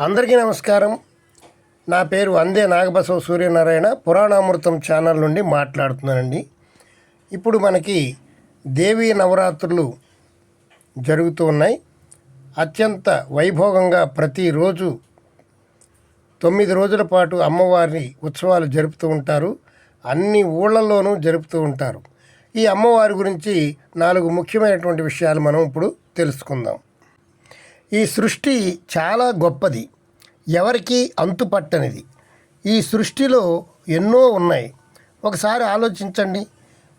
అందరికీ నమస్కారం. నా పేరు అందే నాగబసవ సూర్యనారాయణ. పురాణామృతం ఛానల్ నుండి మాట్లాడుతున్నానండి. ఇప్పుడు మనకి దేవీ నవరాత్రులు జరుగుతూ ఉన్నాయి. అత్యంత వైభోగంగా ప్రతిరోజు తొమ్మిది రోజుల పాటు అమ్మవారి ఉత్సవాలు జరుపుతూ ఉంటారు. అన్ని ఊళ్ళల్లోనూ జరుపుతూ ఉంటారు. ఈ అమ్మవారి గురించి నాలుగు ముఖ్యమైనటువంటి విషయాలు మనం ఇప్పుడు తెలుసుకుందాం. ఈ సృష్టి చాలా గొప్పది. ఎవరికి అంతుపట్టనిది. ఈ సృష్టిలో ఎన్నో ఉన్నాయి. ఒకసారి ఆలోచించండి.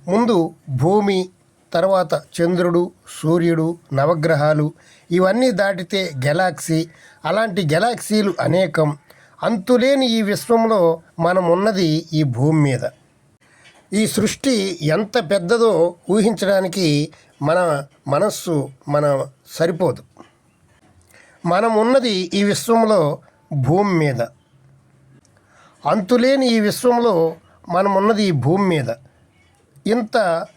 ముందు భూమి తర్వాత చంద్రుడు సూర్యుడు నవగ్రహాలు ఇవన్నీ దాటితే గెలాక్సీ. అలాంటి గెలాక్సీలు అనేకం. అంతులేని ఈ విశ్వంలో మనం ఉన్నది ఈ భూమి మీద. ఈ సృష్టి ఎంత పెద్దదో ఊహించడానికి మన మనస్సు మన సరిపోదు. మనం ఉన్నది ఈ విశ్వంలో భూమి మీద. అంతులేని ఈ విశ్వంలో మనం ఉన్నది ఈ భూమి మీద. ఇంత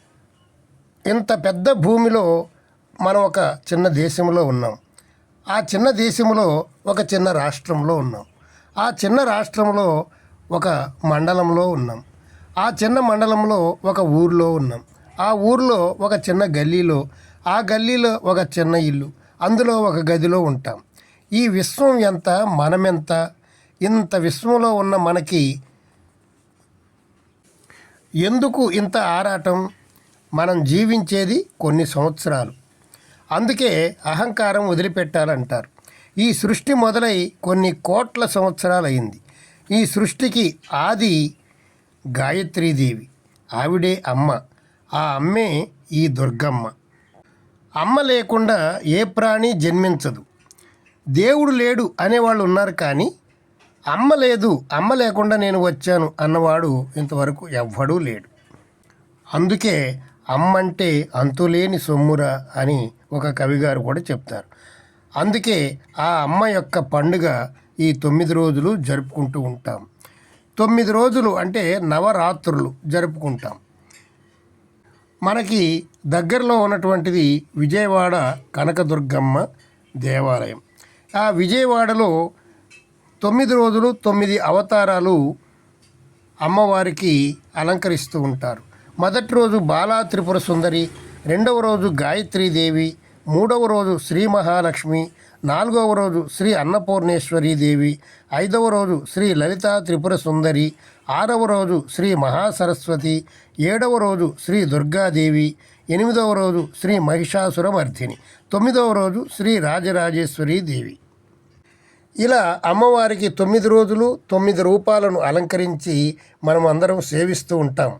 ఇంత పెద్ద భూమిలో మనం ఒక చిన్న దేశంలో ఉన్నాం. ఆ చిన్న దేశంలో ఒక చిన్న రాష్ట్రంలో ఉన్నాం. ఆ చిన్న రాష్ట్రంలో ఒక మండలంలో ఉన్నాం. ఆ చిన్న మండలంలో ఒక ఊర్లో ఉన్నాం. ఆ ఊరిలో ఒక చిన్న గల్లీలో ఆ గల్లీలో ఒక చిన్న ఇల్లు అందులో ఒక గదిలో ఉంటాం. ఈ విశ్వం ఎంత మనమెంత ఇంత విశ్వంలో ఉన్న మనకి ఎందుకు ఇంత ఆరాటం? మనం జీవించేది కొన్ని సంవత్సరాలు. అందుకే అహంకారం వదిలిపెట్టాలంటారు. ఈ సృష్టి మొదలై కొన్ని కోట్ల సంవత్సరాలు అయింది ఈ సృష్టికి ఆది గాయత్రీదేవి ఆవిడే అమ్మ. ఆ అమ్మే ఈ దుర్గమ్మ. అమ్మ లేకుండా ఏ ప్రాణి జన్మించదు. దేవుడు లేడు అనేవాళ్ళు ఉన్నారు కానీ అమ్మ లేదు అమ్మ లేకుండా నేను వచ్చాను అన్నవాడు ఇంతవరకు ఎవ్వడూ లేడు. అందుకే అమ్మంటే అంతులేని సొమ్మురా అని ఒక కవిగారు కూడా చెప్తారు. అందుకే ఆ అమ్మ యొక్క పండుగ ఈ తొమ్మిది రోజులు జరుపుకుంటూ ఉంటాం. తొమ్మిది రోజులు అంటే నవరాత్రులు జరుపుకుంటాం. మనకి దగ్గరలో ఉన్నటువంటిది విజయవాడ కనకదుర్గమ్మ దేవాలయం. ఆ విజయవాడలో తొమ్మిది రోజులు తొమ్మిది అవతారాలు అమ్మవారికి అలంకరిస్తూ ఉంటారు. మొదటి రోజు బాలా త్రిపుర సుందరి రెండవ రోజు గాయత్రీదేవి మూడవ రోజు శ్రీ మహాలక్ష్మి నాలుగవ రోజు శ్రీ అన్నపూర్ణేశ్వరీ దేవి ఐదవ రోజు శ్రీ లలితా త్రిపుర సుందరి ఆరవ రోజు శ్రీ మహాసరస్వతి ఏడవ రోజు శ్రీ దుర్గాదేవి ఎనిమిదవ రోజు శ్రీ మహిషాసురమర్ధిని తొమ్మిదవ రోజు శ్రీ రాజరాజేశ్వరి దేవి. ఇలా అమ్మవారికి తొమ్మిది రోజులు తొమ్మిది రూపాలను అలంకరించి మనం అందరం సేవిస్తూ ఉంటాం.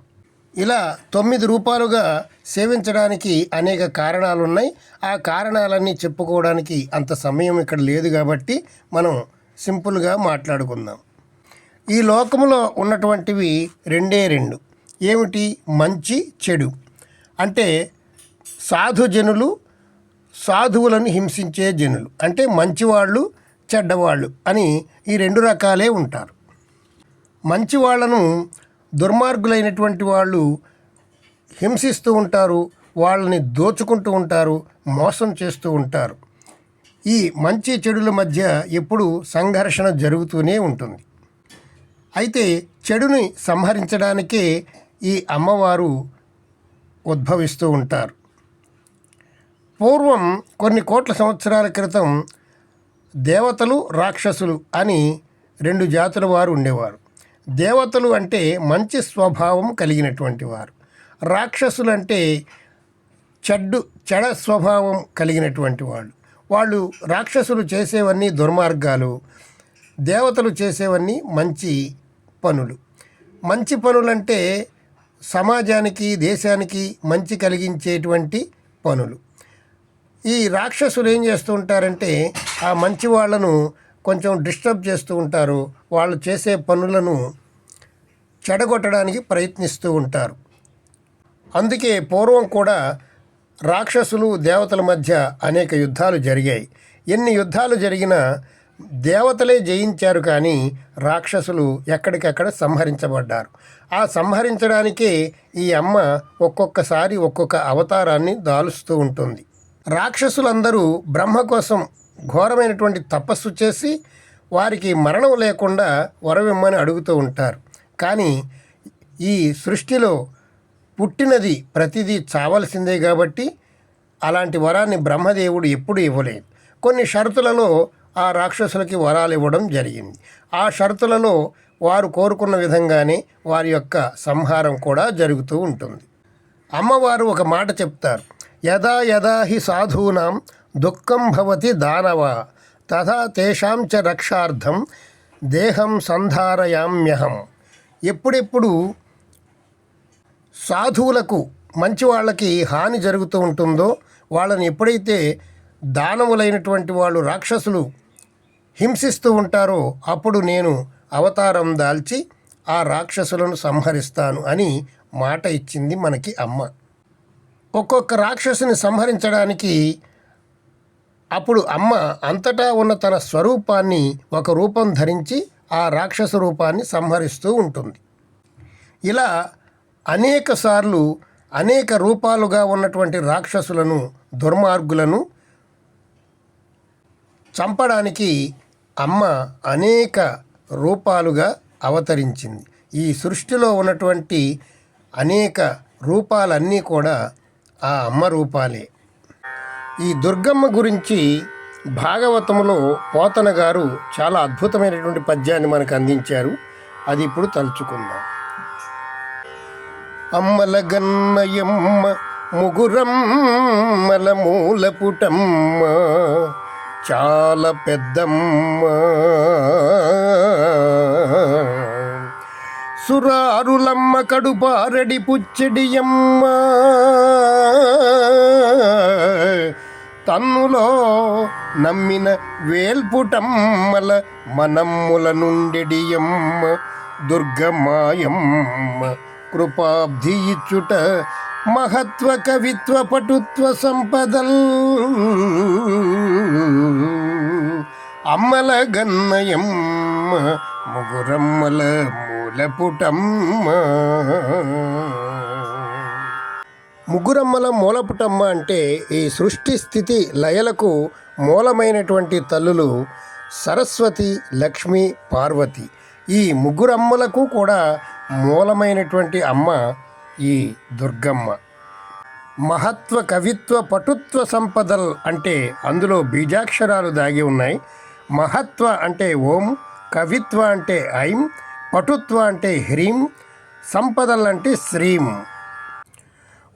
ఇలా తొమ్మిది రూపాలుగా సేవించడానికి అనేక కారణాలు ఉన్నాయి ఆ కారణాలన్నీ చెప్పుకోవడానికి అంత సమయం ఇక్కడ లేదు కాబట్టి మనం సింపుల్గా మాట్లాడుకుందాం. ఈ లోకంలో ఉన్నటువంటివి రెండే రెండు. ఏమిటి? మంచి చెడు. అంటే సాధుజనులు సాధువులను హింసించే జనులు. అంటే మంచివాళ్ళు చెడ్డవాళ్ళు అని ఈ రెండు రకాలే ఉంటారు. మంచి వాళ్ళను దుర్మార్గులైనటువంటి వాళ్ళు హింసిస్తూ ఉంటారు వాళ్ళని దోచుకుంటూ ఉంటారు మోసం చేస్తూ ఉంటారు. ఈ మంచి చెడుల మధ్య ఎప్పుడూ సంఘర్షణ జరుగుతూనే ఉంటుంది. అయితే చెడుని సంహరించడానికే ఈ అమ్మవారు ఉద్భవిస్తూ ఉంటారు. పూర్వం కొన్ని కోట్ల సంవత్సరాల క్రితం దేవతలు రాక్షసులు అని రెండు జాతుల వారు ఉండేవారు. దేవతలు అంటే మంచి స్వభావం కలిగినటువంటి వారు. రాక్షసులు అంటే చెడ్డు చెడ స్వభావం కలిగినటువంటి వాళ్ళు. వాళ్ళు రాక్షసులు చేసేవన్నీ దుర్మార్గాలు దేవతలు చేసేవన్నీ మంచి పనులు. మంచి పనులంటే సమాజానికి దేశానికి మంచి కలిగించేటువంటి పనులు. ఈ రాక్షసులు ఏం చేస్తూ ఉంటారంటే ఆ మంచి వాళ్ళను కొంచెం డిస్టర్బ్ చేస్తూ ఉంటారు. వాళ్ళు చేసే పనులను చెడగొట్టడానికి ప్రయత్నిస్తూ ఉంటారు. అందుకే పూర్వం కూడా రాక్షసులు దేవతల మధ్య అనేక యుద్ధాలు జరిగాయి. ఎన్ని యుద్ధాలు జరిగినా దేవతలే జయించారు కానీ రాక్షసులు ఎక్కడికక్కడ సంహరించబడ్డారు. ఆ సంహరించడానికే ఈ అమ్మ ఒక్కొక్కసారి ఒక్కొక్క అవతారాన్ని దాలుస్తూ ఉంటుంది. రాక్షసులందరూ బ్రహ్మ కోసం ఘోరమైనటువంటి తపస్సు చేసి వారికి మరణం లేకుండా వరవిమ్మని అడుగుతూ ఉంటారు. కానీ ఈ సృష్టిలో పుట్టినది ప్రతిదీ చావలసిందే కాబట్టి అలాంటి వరాన్ని బ్రహ్మదేవుడు ఎప్పుడూ ఇవ్వలేదు. కొన్ని షరతులలో ఆ రాక్షసులకి వరాలు ఇవ్వడం జరిగింది. ఆ షరతులలో వారు కోరుకున్న విధంగానే వారి యొక్క సంహారం కూడా జరుగుతూ ఉంటుంది. అమ్మవారు ఒక మాట చెప్తారు. యదా యదా హి సాధూనాం దుఃఖం భవతి దానవ తథా తేషాం చ రక్షార్థం దేహం సంధారయామ్యహం. ఎప్పుడెప్పుడు సాధువులకు మంచి వాళ్ళకి హాని జరుగుతూ ఉంటుందో వాళ్ళని ఎప్పుడైతే దానవులైనటువంటి వాళ్ళు రాక్షసులు హింసిస్తూ ఉంటారో అప్పుడు నేను అవతారం దాల్చి ఆ రాక్షసులను సంహరిస్తాను అని మాట ఇచ్చింది మనకి అమ్మ. ఒక్కొక్క రాక్షసుని సంహరించడానికి అప్పుడు అమ్మ అంతటా ఉన్న తన స్వరూపాన్ని ఒక రూపం ధరించి ఆ రాక్షస రూపాన్ని సంహరిస్తూ ఉంటుంది. ఇలా అనేక సార్లు అనేక రూపాలుగా ఉన్నటువంటి రాక్షసులను దుర్మార్గులను చంపడానికి అమ్మ అనేక రూపాలుగా అవతరించింది. ఈ సృష్టిలో ఉన్నటువంటి అనేక రూపాలన్నీ కూడా ఆ అమ్మ రూపాలే. ఈ దుర్గమ్మ గురించి భాగవతంలో పోతన గారు చాలా అద్భుతమైనటువంటి పద్యాన్ని మనకు అందించారు. అది ఇప్పుడు తలుచుకుందాం. అమ్మల గన్నయమ్మ ముగురం మలమూల పుటమ్మ చాలా పెద్దమ్మ. సురారులమ్మ కడుపారడి పుచ్చడియమ్మ. తన్నులో నమ్మిన వేల్పుటమ్మల మనమ్ముల నుండెడియమ్మ. దుర్గమాయమ్మ కృపాబ్ధి ఇచ్చుట మహత్వ కవిత్వ పటుత్వ సంపదల్ అమ్మల గన్నయమ్మ ముగురమ్మల మూలపుటమ్మ. ముగ్గురమ్మల మూలపుటమ్మ అంటే ఈ సృష్టి స్థితి లయలకు మూలమైనటువంటి తల్లులు సరస్వతి లక్ష్మి పార్వతి. ఈ ముగ్గురమ్మలకు కూడా మూలమైనటువంటి అమ్మ ఈ దుర్గమ్మ. మహత్వ కవిత్వ పటుత్వ సంపదల్ అంటే అందులో బీజాక్షరాలు దాగి ఉన్నాయి. మహత్వ అంటే ఓం కవిత్వ అంటే ఐం పటుత్వ అంటే హ్రీం సంపదల్ అంటే శ్రీం.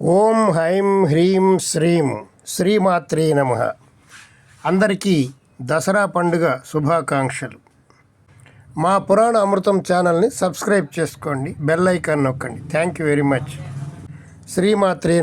ఓం హైం హ్రీం శ్రీం శ్రీమాత్రే నమ. అందరికీ దసరా పండుగ శుభాకాంక్షలు. మా పురాణ అమృతం ఛానల్ని సబ్స్క్రైబ్ చేసుకోండి బెల్ ఐకాన్ నొక్కండి. థ్యాంక్ యూ వెరీ మచ్ శ్రీమాత్రే